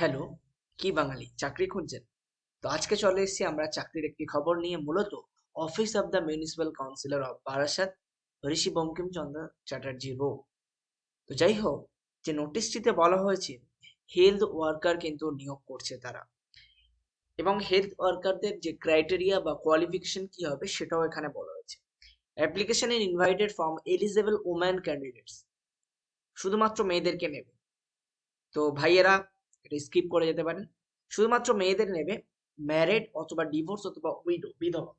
Hello কি বাঙালি? চাকরি খুঁজছেন? তো আজকে চলে এসেছি আমরা চাকরির একটি খবর নিয়ে, মূলত office of the municipal councillor of Barasat Rishi Bankimchandra Chatterjee road তো যাই হোক, যে নোটিশটিতে বলা হয়েছে হেলথ ওয়ার্কার কিন্তু নিয়োগ করছে তারা। এবং হেলথ ওয়ার্কারদের যে ক্রাইটেরিয়া বা কোয়ালিফিকেশন কি হবে, সেটাও এখানে বলা হয়েছে। Application in invited from eligible woman candidates শুধুমাত্র মেয়েদেরকে নেবে। তো ভাইয়েরা এটা স্কিপ করে যেতে পারেন। শুধুমাত্র মেয়েদের নেবে ম্যারিড অথবা ডিভোর্স অথবা উইডো বিধবা।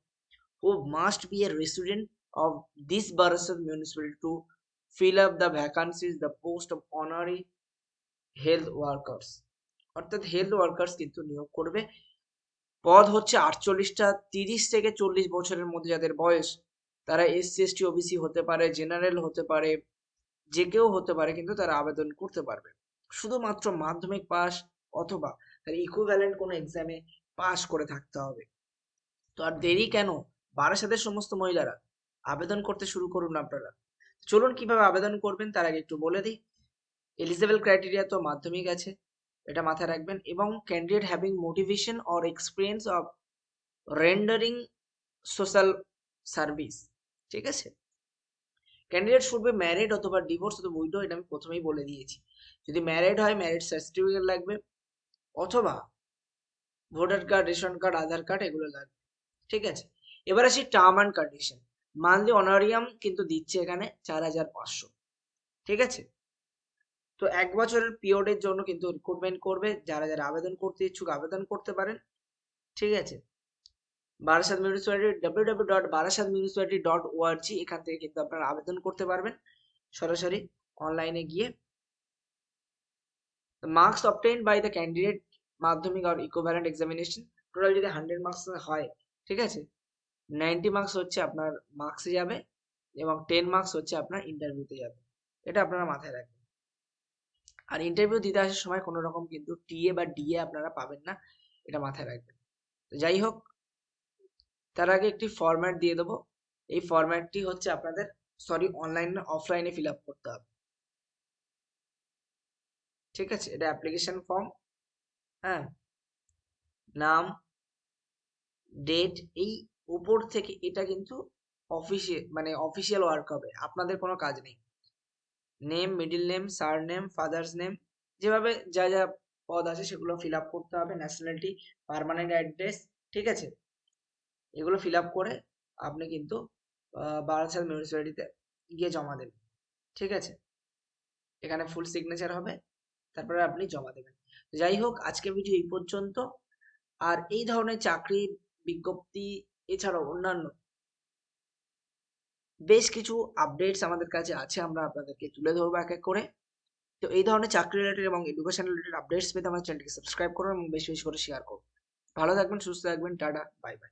Who must be a resident of this Barasat municipality to fill up the vacancies the post of honorary health workers অর্থাৎ হেলথ ওয়ার্কার্স কিন্তু নিয়োগ করবে। পদ হচ্ছে আটচল্লিশটা, তিরিশ থেকে চল্লিশ বছরের মধ্যে যাদের বয়স, তারা এসসি এসটি ওবিসি হতে পারে জেনারেল হতে পারে, যে কেউ হতে পারে, কিন্তু তারা আবেদন করতে পারবে। শুধুমাত্র মাধ্যমিক পাস অথবা তার ইকুইভ্যালেন্ট কোনো এক্সামে পাস করে থাকতে হবে। তো আর দেরি কেন? বারাসাতের সমস্ত মহিলারা, আবেদন করতে শুরু করুন আপনারা। চলুন কীভাবে আবেদন করবেন তার আগে একটু বলে দিই। এলিজেবল ক্রাইটেরিয়া তো মাধ্যমিক আছে, এটা মাথায় রাখবেন। এবং candidate having motivation or experience of rendering social service ঠিক আছে? ক্যান্ডিডেট শুড বি ম্যারিড অথবা ডিভোর্স অথবা উইডো এটা আমি প্রথমেই বলে দিয়েছি। যদি ম্যারিড হয় ম্যারিড সার্টিফিকেট লাগবে। অথবা voter card, ration card, Aadhaar card, এগুলো লাগবে। ঠিক আছে? এবার আসি term and condition monthly honorarium কিন্তু দিচ্ছে এখানে চার হাজার পাঁচশো। ঠিক আছে? তো এক বছরের পিরিয়ডের জন্য কিন্তু রিক্রুটমেন্ট করবে। যারা যারা আবেদন করতে ইচ্ছুক, আবেদন করতে পারেন। ঠিক আছে? Barasat municipality W W dot Barasat municipality dot ORG এখান থেকে কিন্তু আপনারা আবেদন করতে পারবেন সরাসরি অনলাইনে গিয়ে। Marks obtain by the candidate Madhyamik or equivalent examination total যদি হান্ড্রেড মার্কস হয়, ঠিক আছে? নাইনটি মার্কস হচ্ছে আপনার মার্কসে যাবে এবং টেন মার্কস হচ্ছে আপনার ইন্টারভিউতে যাবে। এটা আপনারা মাথায় রাখবেন। আর ইন্টারভিউ দিতে আসার সময় কোনো রকম কিন্তু টিএ বা ডিএ আপনারা পাবেন না, এটা মাথায় রাখবেন। যাই হোক তার আগে একটি ফরম্যাট দিয়ে দেবো। এই ফরম্যাটটি হচ্ছে আপনাদের সরি অনলাইনে অফলাইনে ফিল করতে হবে। ঠিক আছে? এটা অ্যাপ্লিকেশন ফর্ম হ্যাঁ? নাম ডেট এই উপর থেকে এটা কিন্তু অফিসে মানে অফিসিয়াল ওয়ার্ক হবে। আপনাদের কোনো কাজ নেই। Name middle name surname father's name যেভাবে যা যা পদ আছে সেগুলো ফিল আপ করতে হবে ন্যাশনালিটি পারমানেন্ট অ্যাড্রেস ঠিক আছে? এগুলো ফিল আপ করে আপনি কিন্তু বারাসাত মিউনিসিপ্যালিটিতে গিয়ে জমা দেবেন। ঠিক আছে? এখানে ফুল সিগনেচার হবে, তারপরে আপনি জমা দেবেন। যাই হোক আজকে ভিডিও এই পর্যন্ত। আর এই ধরনের চাকরির বিজ্ঞপ্তি, এছাড়াও অন্যান্য বেশ কিছু আপডেটস আমাদের কাছে আছে, আমরা আপনাদেরকে তুলে ধরবো এক এক করে। তো এই ধরনের চাকরি রিলেটেড এবং এডুকেশন রিলেটেড আপডেটস পেতে আমাদের চ্যানেলটিকে সাবস্ক্রাইব করুন এবং বেশি বেশি করে শেয়ার করুন। ভালো থাকবেন, সুস্থ থাকবেন, টাটা বাই বাই